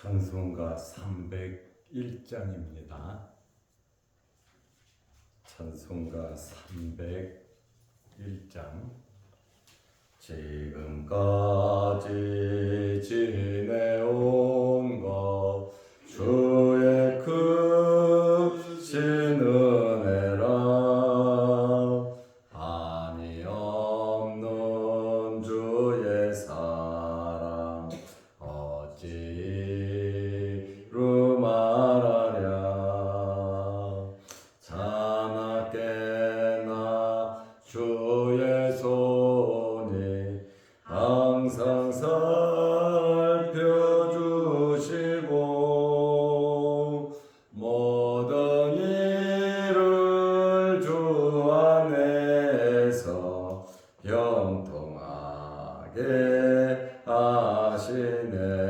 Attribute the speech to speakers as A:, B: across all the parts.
A: 찬송가 301장입니다. 찬송가 301장 지금까지 지내온 것주 하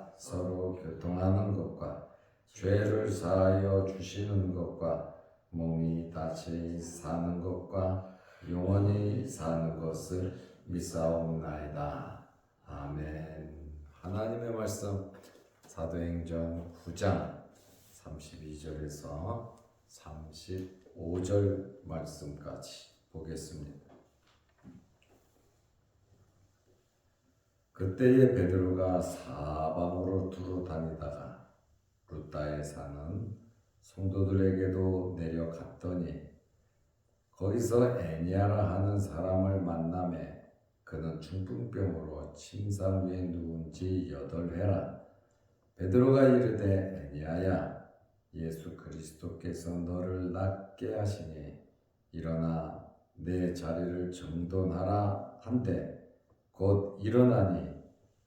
A: 서로 교통하는 것과 죄를 사하여 주시는 것과 몸이 다시 사는 것과 영원히 사는 것을 믿사옵나이다. 아멘. 하나님의 말씀 사도행전 9장 32절에서 35절 말씀까지 보겠습니다. 그때에 베드로가 사방으로 두루 다니다가 루따에 사는 성도들에게도 내려갔더니 거기서 애니아라 하는 사람을 만남에 그는 중풍병으로 침상 위에 누운 지 여덟 해라 베드로가 이르되 애니아야 예수 그리스도께서 너를 낫게 하시니 일어나 내 자리를 정돈하라 한데 곧 일어나니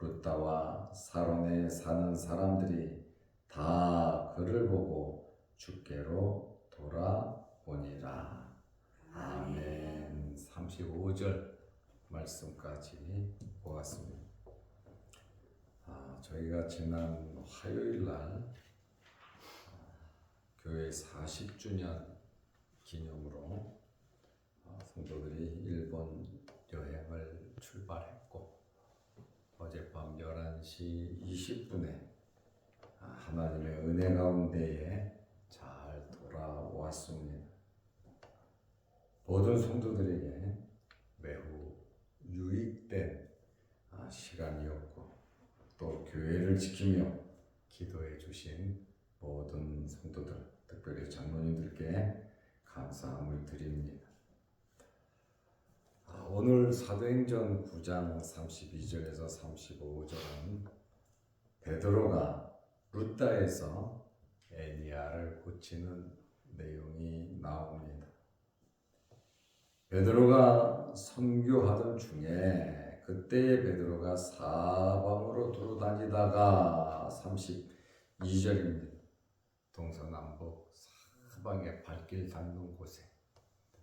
A: 루따와 사론에 사는 사람들이 다 그를 보고 주께로 돌아오니라. 아멘. 35절 말씀까지 보았습니다. 아, 저희가 지난 화요일 날 교회 40주년 기념으로 어, 성도들이 일본 여행을 출발했고 어젯밤 11시 20분에 하나님의 은혜 가운데에 잘 돌아왔습니다. 모든 성도들에게 매우 유익된 아, 시간이었고 또 교회를 지키며 기도해 주신 모든 성도들, 특별히 장로님들께 감사함을 드립니다. 사도행전 9장 32절에서 35절은 베드로가 루다에서 에니아를 고치는 내용이 나옵니다. 베드로가 선교하던 중에 그때의 베드로가 사방으로 두루 다니다가 32절입니다. 동서남북 사방에 발길 닿는 곳에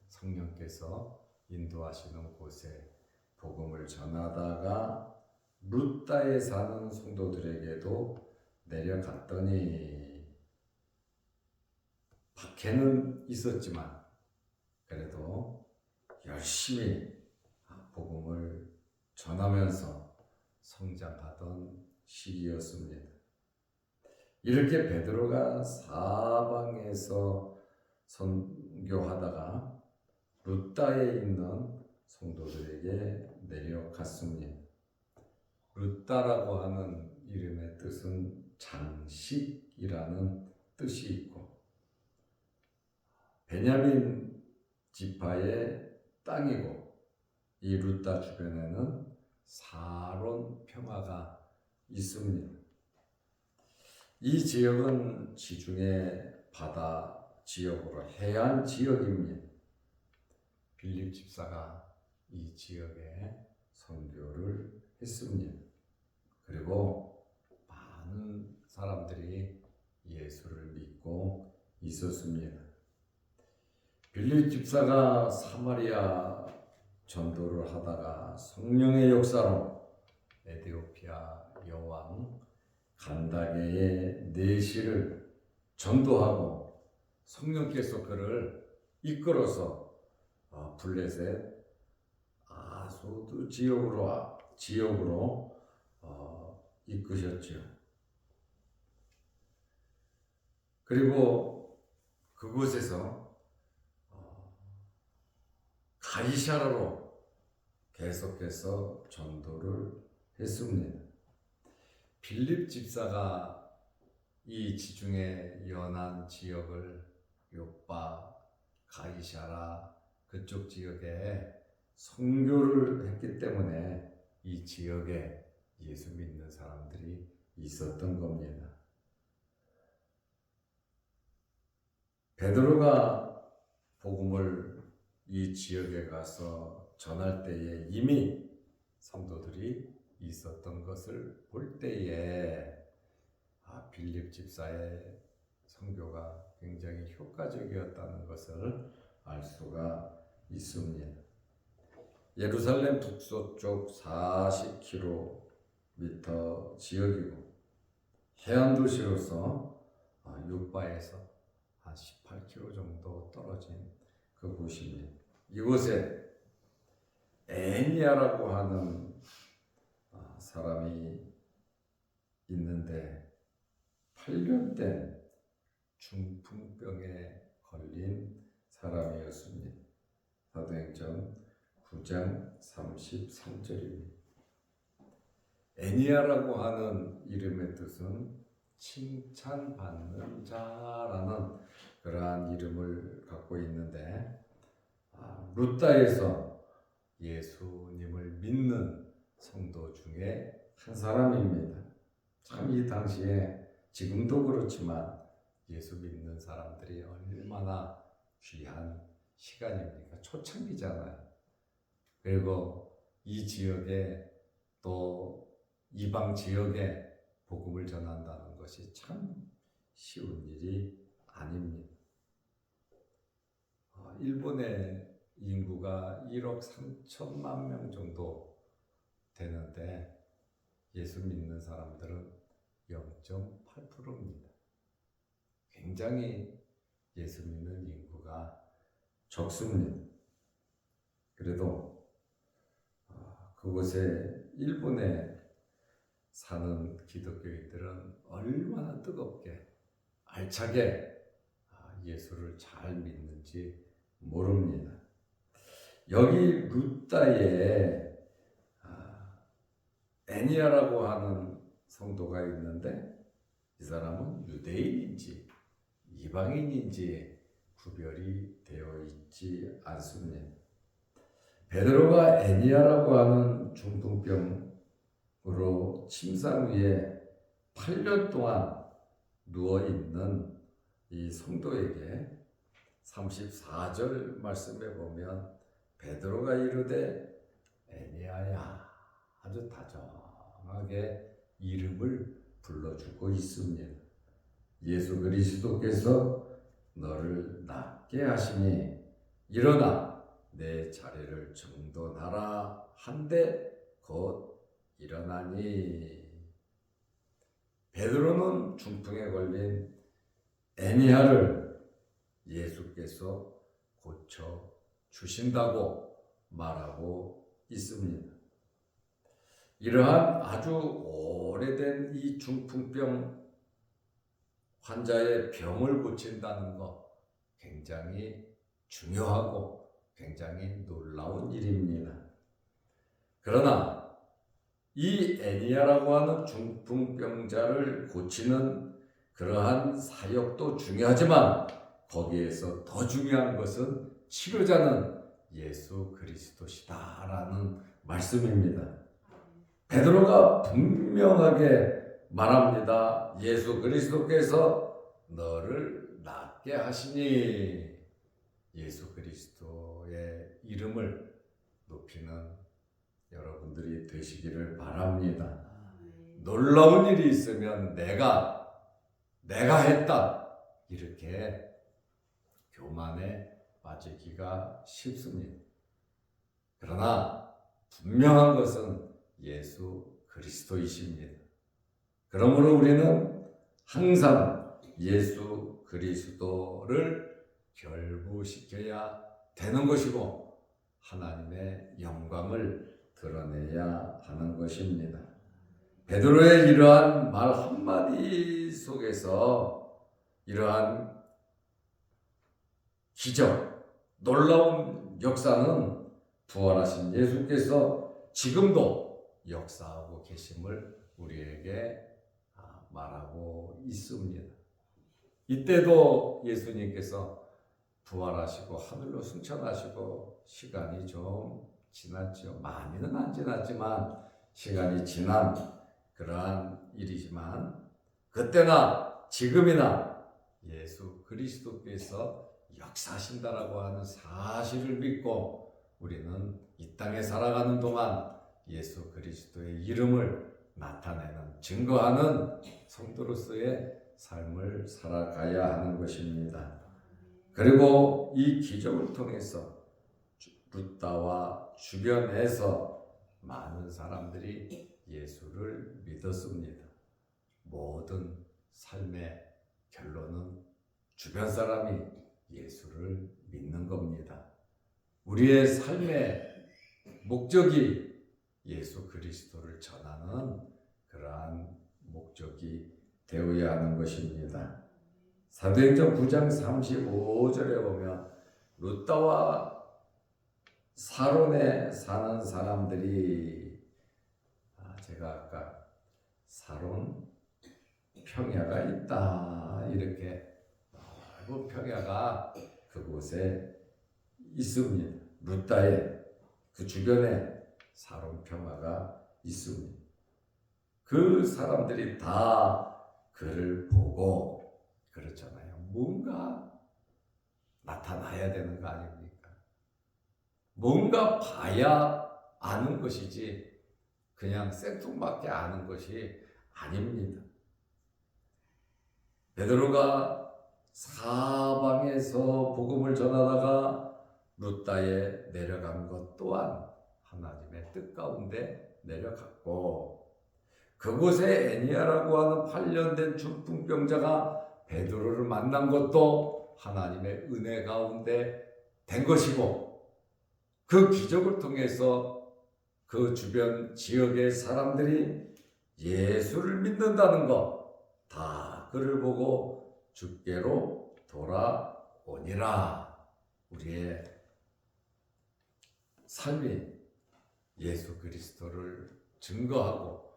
A: 성령께서 인도하시는 곳에 복음을 전하다가 루다에 사는 성도들에게도 내려갔더니 박해는 있었지만 그래도 열심히 복음을 전하면서 성장하던 시기였습니다. 이렇게 베드로가 사방에서 선교하다가 루다에 있는 성도들에게 내려갔습니다. 루다라고 하는 이름의 뜻은 장식이라는 뜻이 있고 베냐민 지파의 땅이고 이 루다 주변에는 사론 평화가 있습니다. 이 지역은 지중해 바다 지역으로 해안 지역입니다. 빌립 집사가 이 지역에 선교를 했습니다. 그리고 많은 사람들이 예수를 믿고 있었습니다. 빌립 집사가 사마리아 전도를 하다가 성령의 역사로 에디오피아 여왕 간다게의 내시를 전도하고 성령께서 그를 이끌어서 어, 블레셋 아소드 지역으로 지역으로 어, 이끄셨죠. 그리고 그곳에서 어, 가이샤라로 계속해서 전도를 했습니다. 빌립 집사가 이 지중해 연안 지역을 요빠, 가이샤라 그쪽 지역에 선교를 했기 때문에 이 지역에 예수 믿는 사람들이 있었던 겁니다. 베드로가 복음을 이 지역에 가서 전할 때에 이미 성도들이 있었던 것을 볼 때에 아, 빌립 집사의 선교가 굉장히 효과적이었다는 것을 알 수가 있습니다. 예루살렘 북서쪽 40km 지역이고 해안 도시로서 아, 육바에서 한 18km 정도 떨어진 그곳입니다. 이곳에 애니아라고 하는 아, 사람이 있는데 8년 된 중풍병에 걸린 사람이었습니다. 사도행전 9장 33절입니다. 애니아라고 하는 이름의 뜻은 칭찬받는 자라는 그러한 이름을 갖고 있는데 아, 루다에서 예수님을 믿는 성도 중에 한 사람입니다. 참 이 당시에 지금도 그렇지만 예수 믿는 사람들이 얼마나 귀한 시간입니까? 초창기잖아요. 그리고 이 지역에 또 이방 지역에 복음을 전한다는 것이 참 쉬운 일이 아닙니다. 어, 일본의 인구가 1억 3천만 명 정도 되는데 예수 믿는 사람들은 0.8%입니다. 굉장히 예수 믿는 인구가 적습니다. 그래도 어, 그곳에 일본에 사는 기독교인들은 얼마나 뜨겁게 알차게 아, 예수를 잘 믿는지 모릅니다. 여기 루따에 아, 애니아라고 하는 성도가 있는데 이 사람은 유대인인지 이방인인지 구별이 되어 있지 않습니다. 베드로가 애니아라고 하는 중풍병으로 침상 위에 8년 동안 누워 있는 이 성도에게 34절 말씀에 보면 베드로가 이르되 애니아야 아주 다정하게 이름을 불러주고 있습니다. 예수 그리스도께서 너를 낫게 하시니 일어나 내 자리를 정돈하라 한데 곧 일어나니 베드로는 중풍에 걸린 애니아를 예수께서 고쳐 주신다고 말하고 있습니다. 이러한 아주 오래된 이 중풍병 환자의 병을 고친다는 것 굉장히 중요하고 굉장히 놀라운 일입니다. 그러나 이 애니아라고 하는 중풍병자를 고치는 그러한 사역도 중요하지만 거기에서 더 중요한 것은 치료자는 예수 그리스도시다라는 말씀입니다. 베드로가 분명하게 말합니다. 예수 그리스도께서 너를 낫게 하시니 예수 그리스도의 이름을 높이는 여러분들이 되시기를 바랍니다. 놀라운 일이 있으면 내가 내가 했다 이렇게 교만에 빠지기가 쉽습니다. 그러나 분명한 것은 예수 그리스도이십니다. 그러므로 우리는 항상 예수 그리스도를 결부시켜야 되는 것이고 하나님의 영광을 드러내야 하는 것입니다. 베드로의 이러한 말 한마디 속에서 이러한 기적, 놀라운 역사는 부활하신 예수께서 지금도 역사하고 계심을 우리에게 아, 말하고 있습니다. 이때도 예수님께서 부활하시고 하늘로 승천하시고 시간이 좀 지났죠. 많이는 안 지났지만 시간이 지난 그러한 일이지만 그때나 지금이나 예수 그리스도께서 역사하신다라고 하는 사실을 믿고 우리는 이 땅에 살아가는 동안 예수 그리스도의 이름을 나타내는 증거하는 성도로서의 삶을 살아가야 하는 것입니다. 그리고 이 기적을 통해서 루다와 주변에서 많은 사람들이 예수를 믿었습니다. 모든 삶의 결론은 주변 사람이 예수를 믿는 겁니다. 우리의 삶의 목적이 예수 그리스도를 전하는 그러한 목적이 되어야 하는 것입니다. 사도행전 9장 35절에 보면 루다와 사론에 사는 사람들이 아, 제가 아까 사론 평야가 있다 이렇게 넓은 평야가 그곳에 있습니다. 루다에 그 주변에 사론 평화가 있습니다. 그 사람들이 다 그를 보고 그렇잖아요. 뭔가 나타나야 되는 거 아닙니까? 뭔가 봐야 아는 것이지 그냥 생뚱맞게 아는 것이 아닙니다. 베드로가 사방에서 복음을 전하다가 루다에 내려간 것 또한 하나님의 뜻 가운데 내려갔고 그곳에 애니아라고 하는 8년 된 중풍병자가 베드로를 만난 것도 하나님의 은혜 가운데 된 것이고 그 기적을 통해서 그 주변 지역의 사람들이 예수를 믿는다는 것 다 그를 보고 주께로 돌아오니라. 우리의 삶이 예수 그리스도를 증거하고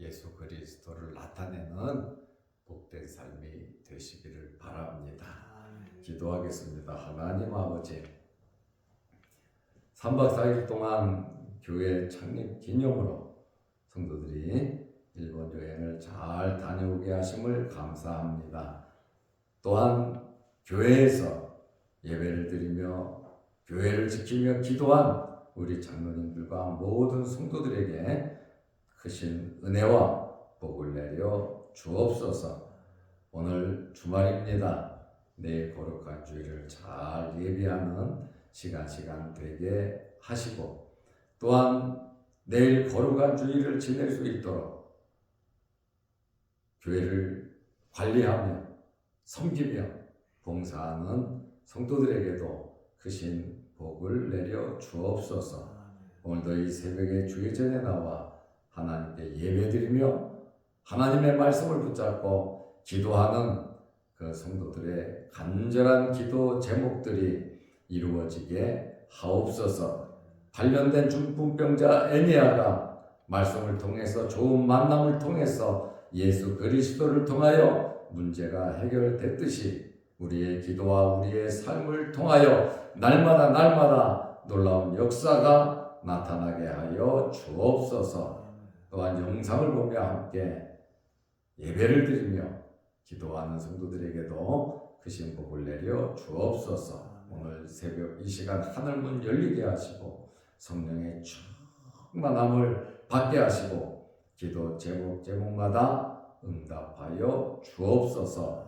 A: 예수 그리스도를 나타내는 복된 삶이 되시기를 바랍니다. 기도하겠습니다. 하나님 아버지 3박 4일 동안 교회 창립 기념으로 성도들이 일본 여행을 잘 다녀오게 하심을 감사합니다. 또한 교회에서 예배를 드리며 교회를 지키며 기도한 우리 장로님들과 모든 성도들에게 크신 은혜와 복을 내려 주옵소서. 오늘 주말입니다. 내일 거룩한 주일을 잘 예비하는 시간 시간 되게 하시고 또한 내일 거룩한 주일을 지낼 수 있도록 교회를 관리하며 섬기며 봉사하는 성도들에게도 크신 복을 내려 주옵소서. 오늘도 이 새벽에 주의 전에 나와 하나님께 예배드리며 하나님의 말씀을 붙잡고 기도하는 그 성도들의 간절한 기도 제목들이 이루어지게 하옵소서. 관련된 중풍병자 애니아가 말씀을 통해서 좋은 만남을 통해서 예수 그리스도를 통하여 문제가 해결됐듯이 우리의 기도와 우리의 삶을 통하여 날마다 날마다 놀라운 역사가 나타나게 하여 주옵소서. 또한 영상을 보며 함께 예배를 드리며 기도하는 성도들에게도 크신 복을 내려 주옵소서. 오늘 새벽 이 시간 하늘문 열리게 하시고 성령의 충만함을 받게 하시고 기도 제목 제목마다 응답하여 주옵소서.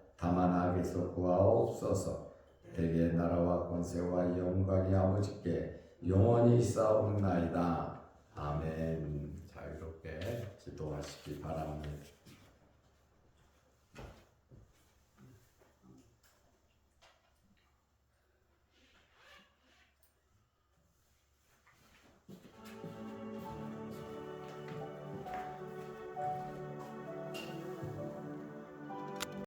A: 다만 악에서 구하옵소서. 대개 나라와 권세와 영광이 아버지께 영원히 싸움나이다. 아멘. 자유롭게 기도하시기 바랍니다.